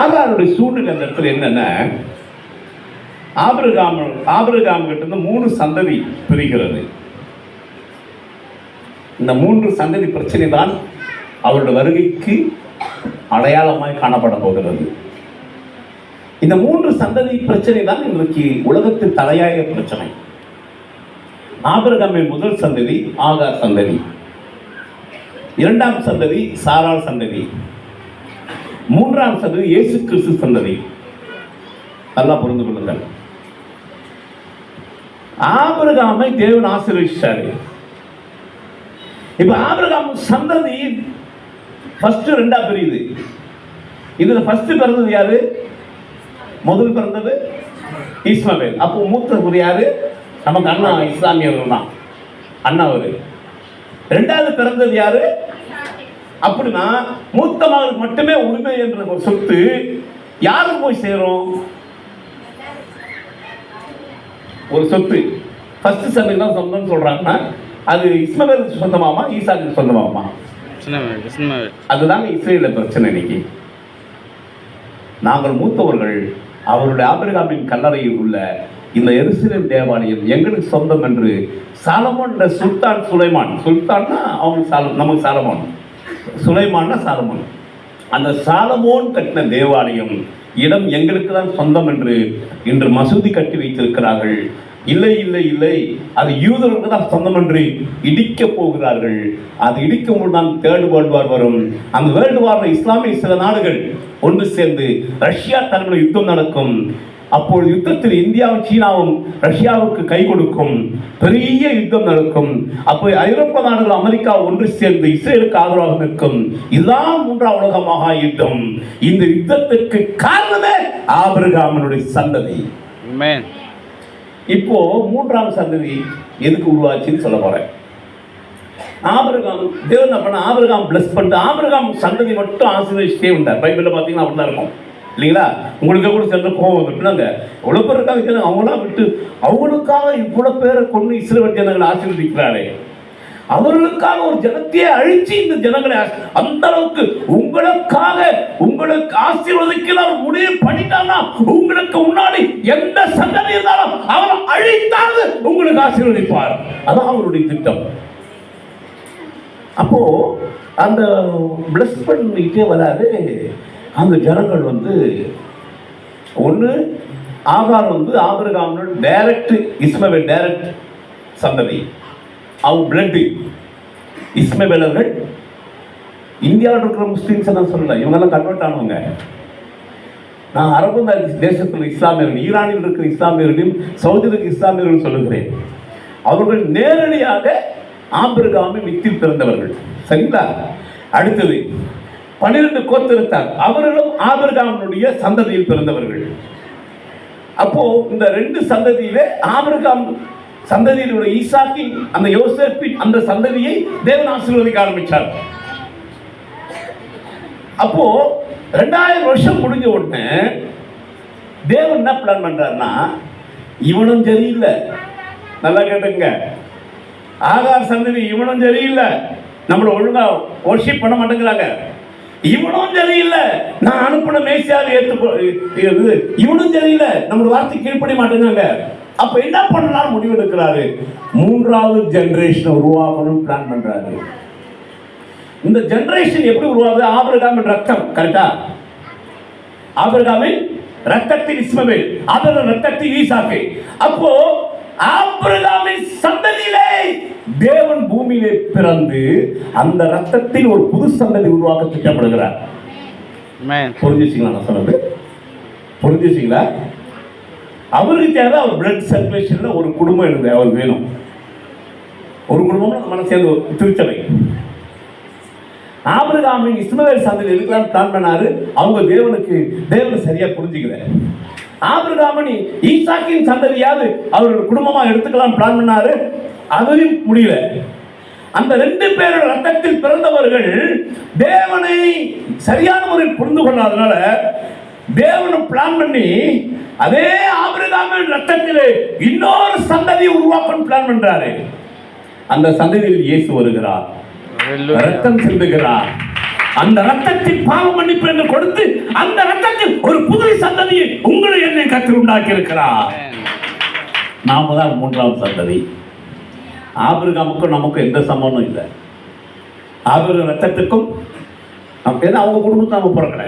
ஆகாருடைய சூழ்நிலை அந்த இடத்துல என்னன்னா? ஆபிரகாம் ஆபிரகாம் கிட்ட இருந்து மூணு சந்ததி பிரிகிறது. இந்த மூன்று சந்ததி பிரச்சனை தான் அவருடைய வருகைக்கு அடையாளமாய் காணப்பட போகிறது. இந்த மூன்று சந்ததி பிரச்சனை தான் இன்றைக்கு உலகத்தின் தலையாய பிரச்சனை. ஆபிரகாமின் முதல் சந்ததி ஆகார் சந்ததி. இரண்டாம் சந்ததி சாரார் சந்ததி. மூன்றாம் சந்ததி இயேசு கிறிஸ்து சந்ததி நல்லா புரிந்து கொள்ளுங்கள். ஆபிரகாமை தேவன் ஆசீர்வதிச்சாரு. இப்ப ஆபிரகாம் சந்ததி ஃபர்ஸ்ட் ரெண்டா பிரியுது. இதுல ஃபர்ஸ்ட் பிறந்தது யாரு? முதல் பிறந்தது இஸ்மவேல் அப்போ மூத்த யாரு? நமக்கு அண்ணா இஸ்லாமியர்கள் தான். அண்ணா அவரு. ரெண்டாவது பிறந்தது யாரு? அப்படின்னா மூத்த மகனுக்கு மட்டுமே உரிமை என்ற ஒரு சொத்து யாருக்கு போய் சேரும்? ஒரு சொத்து. ஃபர்ஸ்ட் சந்தை தான் சொந்தம்னு சொல்றாங்கன்னா அது இஸ்மவேலுக்கு சொந்தமாமா ஈசாக்கு சொந்தமாமா சின்ன வீடு சின்ன வீடு அதுதாங்க இஸ்ரேல பிரச்சனை இன்னைக்கு. நாங்கள் மூத்தவர்கள் அவருடைய ஆபிரகாமின் கல்லறையில் உள்ள இந்த எருசலேம் தேவாலயம் எங்களுக்கு சொந்தம் என்று சாலமோன் சுல்தான் சுலைமான். சுல்தான்னா அவங்க சால நமக்கு சாலமோன். சுலைமான சாலமோன். அந்த சாலமோன் கட்டின தேவாலயம் இடம் எங்களுக்கு தான் சொந்தம் என்று இன்று மசூதி கட்டி வைத்திருக்கிறார்கள். இல்லை இல்லை இல்லை அது யூதர்களுக்கு தான் சொந்தம் என்று இடிக்க போகிறார்கள். அது இடிக்கும் போது தான் தேர்ட் வேர்ல்டு வார் வரும். அந்த வேர்ல்டு வாரில் இஸ்லாமிய சில நாடுகள் ஒன்று சேர்ந்து ரஷ்யா தலைமையில் யுத்தம் நடக்கும். அப்பொழுது யுத்தத்தில் இந்தியாவும் சீனாவும் ரஷ்யாவுக்கு கை கொடுக்கும். பெரிய யுத்தம் நடக்கும். அப்போ ஐரோப்பா நாடுகள் அமெரிக்கா ஒன்று சேர்ந்து இஸ்ரேலுக்கு ஆதரவாக நிற்கும். இதுதான் மூன்றாம் உலக மகா யுத்தம். இந்த யுத்தத்துக்கு காரணமே ஆபிரகாமனுடைய சந்ததி. இப்போ மூன்றாம் சந்ததி எதுக்கு உருவாச்சுன்னு சொல்ல போறேன். ஆபிரகாம் தேவன் என்ன பண்ண ஆபிரகாம் பிளஸ் பண்ணிட்டு ஆபிரகாம் சந்ததி மட்டும் ஆசீர்வதிச்சிட்டே இருந்தார் பைபிள்ல பார்த்தீங்கன்னா அப்படிதான் இருக்கும். இல்லைங்களா? உங்களுக்கு கூட சென்று கோவம் வந்துட்டுனாங்க எவ்வளோ பேர் இருக்காங்க அவங்களாம் விட்டு அவங்களுக்காக இவ்வளோ பேரை கொண்டு இஸ்ரேல் ஜனங்களை ஆசீர்வதிக்கிறாரே அவர்களுக்காக ஒரு ஜனத்தையே அழிச்சு இந்த ஜனங்களை அந்த அளவுக்கு உங்களுக்காக உங்களுக்கு ஆசீர்வதிக்கிறார் முடிவு பண்ணிட்டானா உங்களுக்கு முன்னாடி எந்த சந்தனை இருந்தாலும் அவர் அழித்தாவது உங்களுக்கு ஆசீர்வதிப்பார். அதான் அவருடைய திட்டம். அப்போ அந்த பிளஸ் பண்ணிட்டே வராது அந்த ஜனங்கள் வந்து ஒன்று ஆகார் வந்து ஆபிரகாமனோட டைரக்ட் இஸ்மவேல் டைரக்ட் சந்ததி. அவங்க பிளட்டு இஸ்மவேலர்கள் இந்தியாவில் இருக்கிற முஸ்லீம்ஸ் நான் சொல்லலை இவங்கெல்லாம் கன்வெர்ட் ஆனவங்க. நான் அரபு தேசத்தில் இஸ்லாமியர்கள் ஈரானில் இருக்கிற இஸ்லாமியர்களையும் சவுதியில் இஸ்லாமியர்கள் சொல்லுகிறேன். அவர்கள் நேரடியாக ஆபிரகாமை வித்தில் பிறந்தவர்கள். சரிங்களா? அடுத்தது பனிரெண்டு கோத்திருத்தார். அவர்களும் ஆபிரகாமனுடைய சந்ததியில் பிறந்தவர்கள். அப்போ இந்த ரெண்டு சந்ததியிலே ஆபிரகாம் சந்ததியில் உள்ள ஈசாக்கின் அந்த யோசேப்பின் அந்த சந்ததியை தேவன் ஆசீர்வதிக்க ஆரம்பித்தார் அப்போ ரெண்டாயிரம் வருஷம் முடிஞ்ச உடனே தேவன் என்ன பிளான் பண்றாருன்னா இவனும் சரியில்லை. நல்லா கேட்டுங்க ஆகார் சந்ததி இவனும் சரியில்லை. நம்மளை ஒழுங்கா ஒர்ஷிப் பண்ண மாட்டேங்கிறாங்க. இவனும் சரியில்லை. நான் அனுப்பின மேசியாவை ஏற்று இவனும் சரியில்லை. நம்மளோட வார்த்தை கீழ்ப்படி மாட்டேங்கிறாங்க. அப்ப என்ன பண்ணலாம் முடிவெடுக்கிறாரு மூன்றாவது ஜெனரேஷனை உருவாக்கணும் பிளான் பண்றாரு. இந்த ஜெனரேஷன் எப்படி உருவாகுது? ஆபிரகாமின் ரத்தம் கரெக்டா ஆபிரகாமின் ரத்தத்தின் இஸ்மவேல் அதன் ரத்தத்தின் ஈசாக்கு. அப்போ ஆபிரகாமின் பிறந்து அந்த ரத்தத்தில் ஒரு புது சந்ததி உருவாக்க திட்டப்படுகிறார். மேன் புரிஞ்சுச்சிங்களா நான் சொன்னது? புரிஞ்சுச்சிங்களா? அவருக்கு தேவை அவர் பிளட் சர்க்குலேஷன்ல ஒரு குடும்பம் எனக்கு அவர் வேணும். ஒரு குடும்பம் நம்ம சேர்ந்து திருச்சபை. ஆபிரகாமின் இஸ்மவேல் சந்ததி எதுக்கெல்லாம் பிளான் பண்ணாரு? அவங்க தேவனுக்கு தேவனை சரியா புரிஞ்சுக்கல. ஆபிரகாமன் ஈசாக்கின் சந்ததியாவது அவர் குடும்பமா எடுத்துக்கலாம் பிளான் பண்ணாரு. அதுவும் முடியல. அந்த ரெண்டு பேரோட ரத்தத்தில் பிறந்தவர்கள் தேவனை சரியான முறையில் புரிந்து கொள்ளாதனால தேவனை பிளான் பண்ணி அதே ஆபிரகாமின் ரத்தத்திலே இன்னொரு சந்ததியை உருவாக்கணும் பிளான் பண்றாரு. அந்த சந்ததியில் இயேசு வருகிறார். ரத்தம் சிந்துகிறார். அந்த ரத்தத்தில் பாவ மன்னிப்பு என்று கொடுத்து அந்த ரத்தத்தில் ஒரு புதிய சந்ததியை உங்களை என்னை கற்று உண்டாக்கி இருக்கிறார் நாம தான் மூன்றாம் சந்ததி. ஆபிரகாமுக்கும் நமக்கும் எந்த சம்பந்தம் இல்லை. ஆபிரக ரத்தத்துக்கும் ஏன்னா அவங்க குடும்பத்தை நம்ம பிறக்கல.